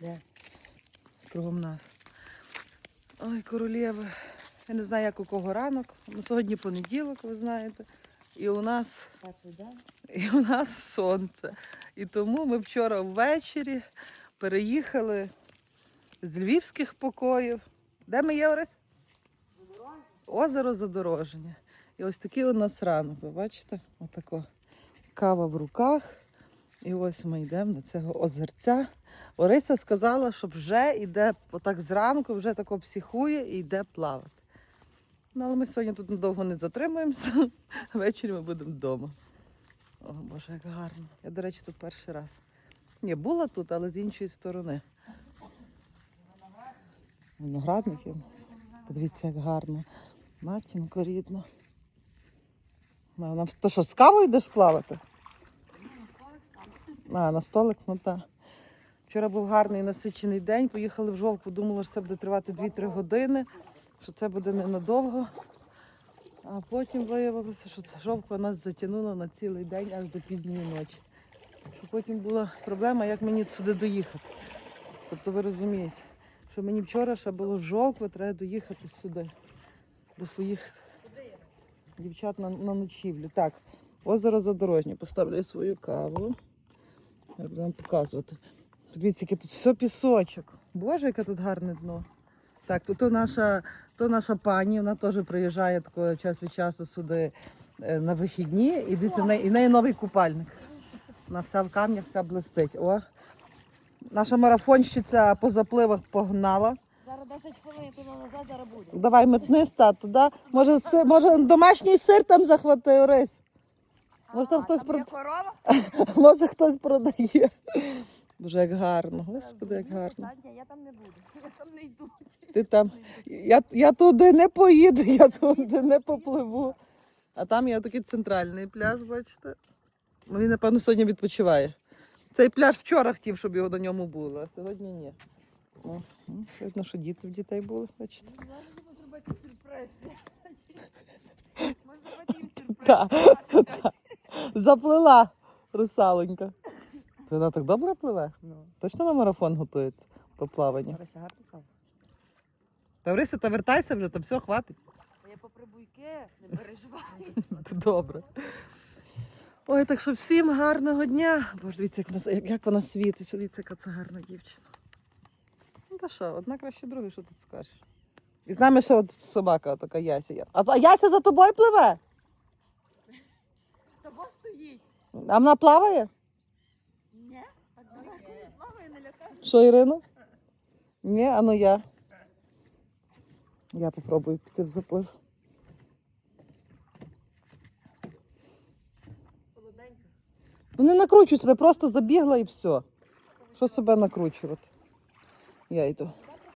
Де? кругом нас. Ой, королєви. Я не знаю, як у кого ранок. Ну, сьогодні понеділок, ви знаєте. І у нас І у нас сонце. І тому ми вчора ввечері переїхали з львівських покоїв. Де ми є, Оресь? Озеро Задороження. І ось такий у нас ранок. Ви бачите? Отако. Кава в руках. І ось ми йдемо до цього озерця. Орися сказала, що вже йде отак зранку, вже тако психує і йде плавати. Ну, але ми сьогодні тут надовго не затримуємося. Ввечері ми будемо вдома. О, Боже, як гарно. Я, до речі, тут перший раз. Ні, була тут, але з іншої сторони. Виноградників. Подивіться, як гарно. Матінко рідна. На, на, то що, з кавою йдеш плавати? А, на столик, ну так. Вчора був гарний насичений день. Поїхали в жовтку, думали, що це буде тривати 2-3 години, що це буде ненадовго. А потім виявилося, що ця жовтка нас затягнула на цілий день аж до пізньої ночі. Що потім була проблема, як мені сюди доїхати. Тобто ви розумієте, що мені вчора ще було жовтво, треба доїхати сюди, до своїх дівчат на, на ночівлю. Так, озеро Задорожнє. Поставлю свою каву. Я буду вам показувати. Подивіться, яке тут все пісочок. Боже, яке тут гарне дно. Так, то, то наша то наша пані, вона теж приїжджає такого час від часу сюди е, на вихідні, і дивіться, в неї, і в неї новий купальник. Вона вся в камнях, вся блистить. О. Наша марафонщиця по запливах погнала. Зараз 10 хвилин туди назад зараз буде. Давай метни стату, да? Може, си- може домашній сир там захвати, Орись? Може там хтось Там є корова? може хтось продає. Боже, як гарно. Господи, як гарно. Я там не буду. Я там не йду. Ти там. Я, я туди не поїду, я туди не попливу. А там є такий центральний пляж, бачите. Ну, Він, напевно, сьогодні відпочиває. Цей пляж вчора хотів, щоб його на ньому було, а сьогодні ні. О, видно, що діти в дітей були, бачите. Зробити сюрприз. Можна зробити сюрприз. Заплила русалонька. Вона так добре пливе? Ну, Точно на марафон готується по плаванню. Орися гарно кава. Тавриса, та вертайся вже, там все хватить. Я попри буйки, не переживай. Добре. Ой, так що всім гарного дня. Боже, дивіться, як вона, як, як вона світиться, дивіться, яка це гарна дівчина. Ну та що, одна краще другої, що тут скажеш. І з нами ще от собака така Яся. є. А, а Яся за тобою пливе? Тобо стоїть. А вона плаває? Ні? Так далеко не плаває, не лякає. Що, Ірина? Ні, а ну я. Я попробую піти в заплив. Ну не накручуй себе, просто забігла і все. Що себе накручувати? Я йду.